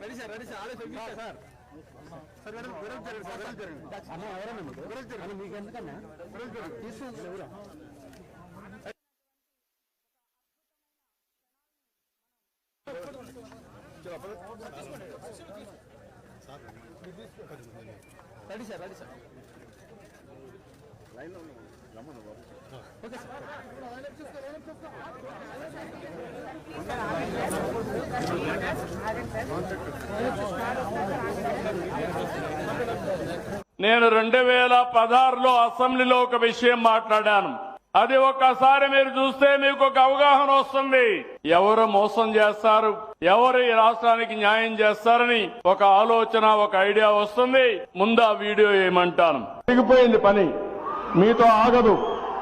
Ready sir ready sir ఆడే sir sir sir madam విరల్ జరగండి సార్ విరల్ జరగండి అన్న ఎవరన్నా మీకు విరల్ జరగండి మీకు ఎందుకన్నా విరల్ జరగండి తీసుకోండి ఎవరు ready sir ready sir okay sir నేను రెండు వేల పదహారులో అసెంబ్లీలో ఒక విషయం మాట్లాడాను. అది ఒక్కసారి మీరు చూస్తే మీకు ఒక అవగాహన వస్తుంది. ఎవరు మోసం చేస్తారు? ఎవరు ఈ రాష్ట్రానికి న్యాయం చేస్తారని ఒక ఆలోచన ఒక ఐడియా వస్తుంది. ముందు ఆ వీడియో ఏమంటాను? దిగిపోయింది పని. మీతో ఆగదు.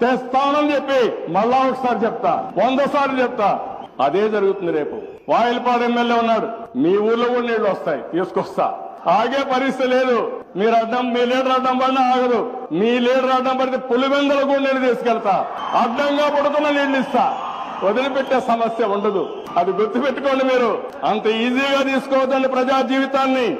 తెస్తానని చెప్పి మళ్ళా ఒకసారి చెప్తా వంద సార్లు చెప్తా. అదే జరుగుతుంది రేపు. వాయిల్పాడు ఎమ్మెల్యే ఉన్నాడు. మీ ఊర్లో కూడా నీళ్ళు వస్తాయి. తీసుకొస్తా. ఆగే పరిస్థితి లేదు. మీరు అడ్డం మీ లీడర్ అడ్డం పడినా ఆగదు. మీ లీడర్ అడ్డం పడితే పులివెందలు కూడా నేను తీసుకెళ్తా. అడ్డంగా పడుతున్న నీళ్ళు ఇస్తా. వదిలిపెట్టే సమస్య ఉండదు. అది గుర్తుపెట్టుకోండి మీరు. అంత ఈజీగా తీసుకోవద్దండి ప్రజా జీవితాన్ని.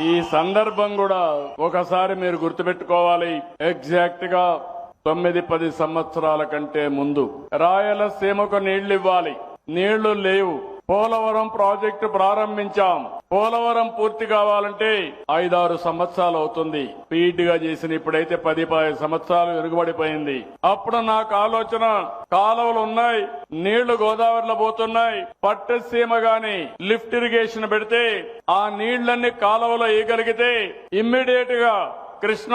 ఈ సందర్భం కూడా ఒకసారి మీరు గుర్తుపెట్టుకోవాలి. ఎగ్జాక్ట్గా తొమ్మిది పది సంవత్సరాల కంటే ముందు రాయలసీమకు నీళ్ళు ఇవ్వాలి నీళ్ళు లేవు. పోలవరం ప్రాజెక్టు ప్రారంభించాం. పోలవరం పూర్తి కావాలంటే ఐదారు సంవత్సరాలు అవుతుంది. స్పీడ్గా చేసిన ఇప్పుడైతే పది పది సంవత్సరాలు వెనుకబడిపోయింది అప్పుడు నాకు ఆలోచన కాలువలు ఉన్నాయి నీళ్ళు గోదావరిలో పోతున్నాయి. పట్టసీమ గాని లిఫ్ట్ ఇరిగేషన్ పెడితే ఆ నీళ్ళన్నీ కాలువలో వేయగలిగితే ఇమ్మీడియట్గా కృష్ణ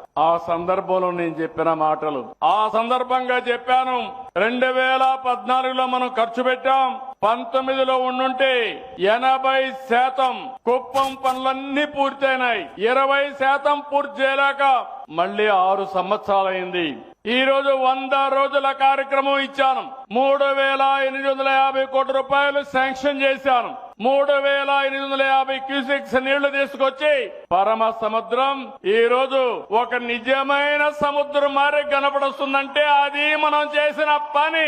ఆ సందర్భంలో నేను చెప్పిన మాటలు. ఆ సందర్భంగా చెప్పాను రెండు వేల పద్నాలుగులో మనం ఖర్చు పెట్టాం పంతొమ్మిదిలో ఉండుంటే ఎనభై శాతం కుప్పం పనులన్నీ పూర్తయినాయి. ఇరవై శాతం పూర్తి చేయలేక మళ్ళీ ఆరు సంవత్సరాలైంది. ఈ రోజు వంద రోజుల కార్యక్రమం ఇచ్చాను. మూడు వేల ఎనిమిది వందల యాభై కోట్ల రూపాయలు శాంక్షన్ చేశాను. మూడు వేల ఎనిమిది వందల యాభై క్యూసెక్స్ నీళ్ళు తీసుకొచ్చి పరమ సముద్రం. ఈ రోజు ఒక నిజమైన సముద్రం మారి కనపడుస్తుందంటే అది మనం చేసిన పని.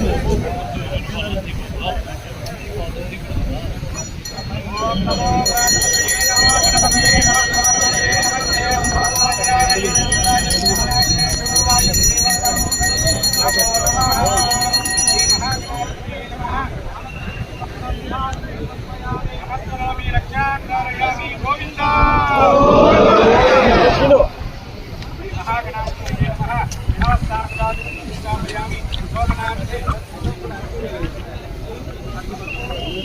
కాదన్న అవన్నీ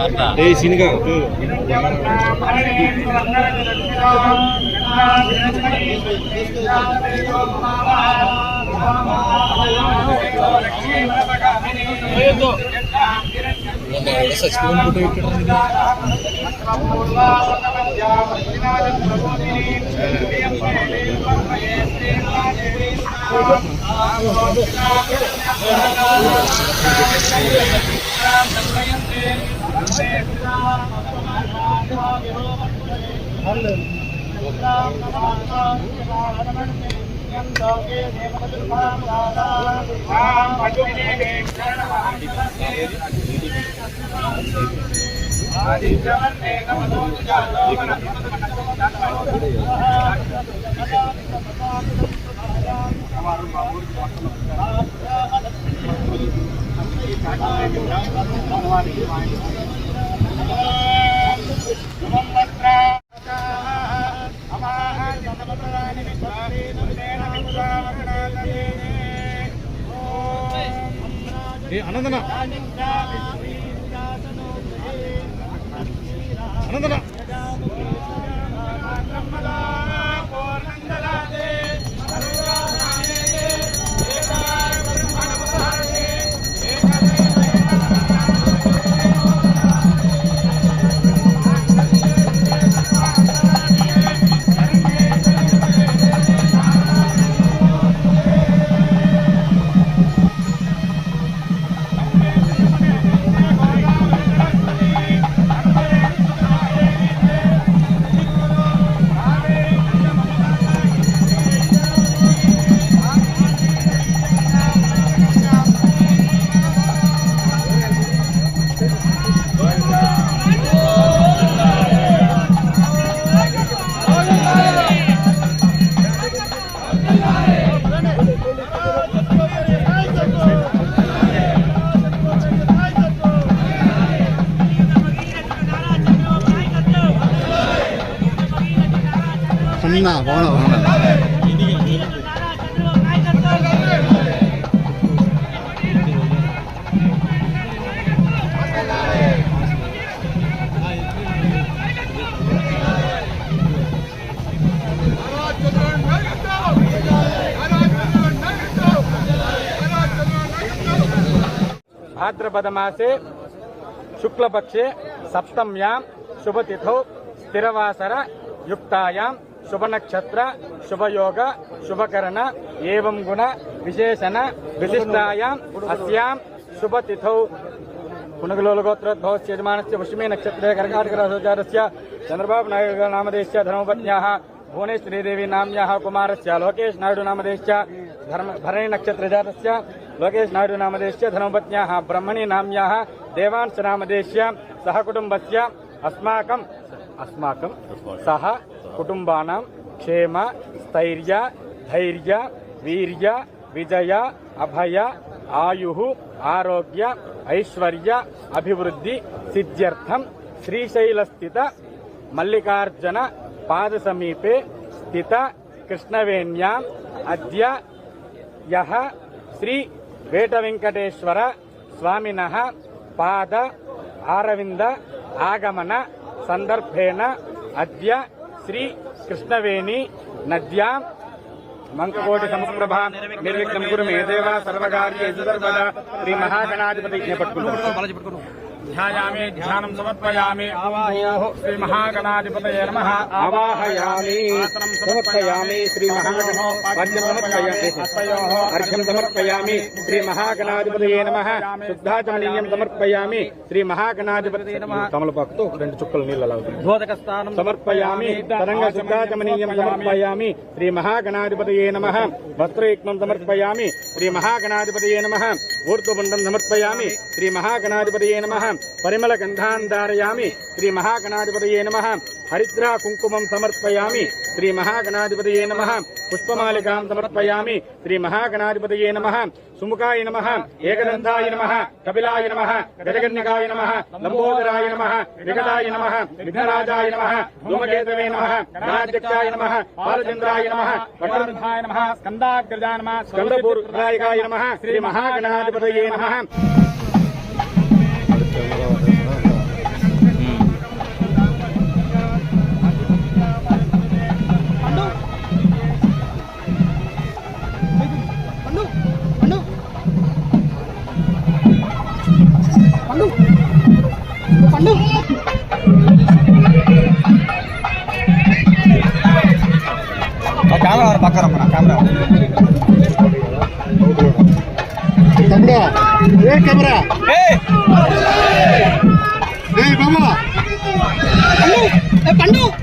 స్టేజ్ దగ్గర సీనుగా రే అనంతనా. না বড় भाद्रपदमासे शुक्लपक्षे सप्तम्यां शुभतिथौ स्थिरवासर युक्तायां शुभ नक्षत्र शुभ योग शुभकरण, एवं गुण, विशेषण ವಿಶೇಷಣ ವಿಶಿಷ್ಟಾಯಾಂ शुभ तिथौ ತಿಥೌ पुनगलोलगोत्रोद्भवस्य यजमानस्य पुष्मे नक्षत्रे नाम चन्द्रबाबु नामदेश्य धर्मपत्न्याः, भुवनेश्वरीदेवी नाम्याः कुमारस्य, लोकेश नायडुनामदेश्च धर्म भरणिनक्षत्रजातस्य लोकेश नायडुनामदेश्य धर्मपत्न्याः, ब्रह्मणि नाम्याः देवांश सहकुटुम्बस्य, अस्माकं అస్మాకం సహ కుటుంబానాం క్షేమ స్థైర్య ధైర్య వీర్య విజయ అభయ ఆయు ఆరోగ్య ఐశ్వర్య అభివృద్ధి సిద్ధ్యర్థం శ్రీశైలస్థిత మల్లికార్జున పాద సమీపే స్థిత కృష్ణవేణ్యాం అద్య యహ శ్రీ వేటవెంకటేశ్వర స్వామిన పాద ఆరవింద ఆగమన సందర్భేణ అద్య శ్రీ కృష్ణవేణి నద్యా మంకకోటి సమప్రభ నిర్విఘ్నం గురు మే దేవా సర్వకార్యేషు శ్రీ మహాగణాధిపతి పట్టుకుంటున్నాం ధ్యాయామి ధ్యానం సమర్పయామి. ఆవాహయోః శ్రీ మహాగణాధిపతయే నమః. ఆవాహయామి సమర్పయామి. శ్రీ మహాగణో అర్ఘ్యం సమర్పయామి. అర్ఘ్యం సమర్పయామి. శ్రీ మహాగణాధిపతయే నమః. శుద్ధాచమనీయం సమర్పయామి శ్రీ మహాగణాధిపతయే నమః. తమలపాకుతో రెండు చుక్కలు నీళ్ళు స్థానం సమర్పయామి తరంగ శుద్ధాచమనీయం సమర్పయామి శ్రీ మహాగణాధిపతయే నమః. వస్త్రయుక్తం సమర్పయామి శ్రీ మహాగణాధిపతయే నమః. ఊర్ధ్వపుండం సమర్పయామి శ్రీ మహాగణాధిపతయే నమః. పరిమళ గంధాన్ ధారయామి శ్రీ మహాగణాధిపతయే నమ. హరిద్రా కుంకుమం సమర్పయామి. శ్రీ మహాగణాధిపతయే నమ. పుష్పమాలికాం సమర్పయామి. శ్రీ మహాగణాధిపతయే నమ. సుముఖాయ నమ. ఏకదంతాయ నమ. కపిలాయ నమ. గజగన్యకాయ నమ. లంబోదరాయ నమ. వికటాయ నమ. విఘ్నరాజాయ నమ. ధూమకేతవే నమ. గణాధ్యక్షాయ నమ. బాలచంద్రాయ నమ. వటవృద్ధాయ నమ. స్కందాగ్రజా నమ. స్కందపూర్వదాయకాయ నమ. శ్రీ మహాగణాధిపతయే నమః. కెమెరా పక్కన కెమెరా. తమ్ముడా ఏ కెమెరా? ఏ! బామ్మ. జై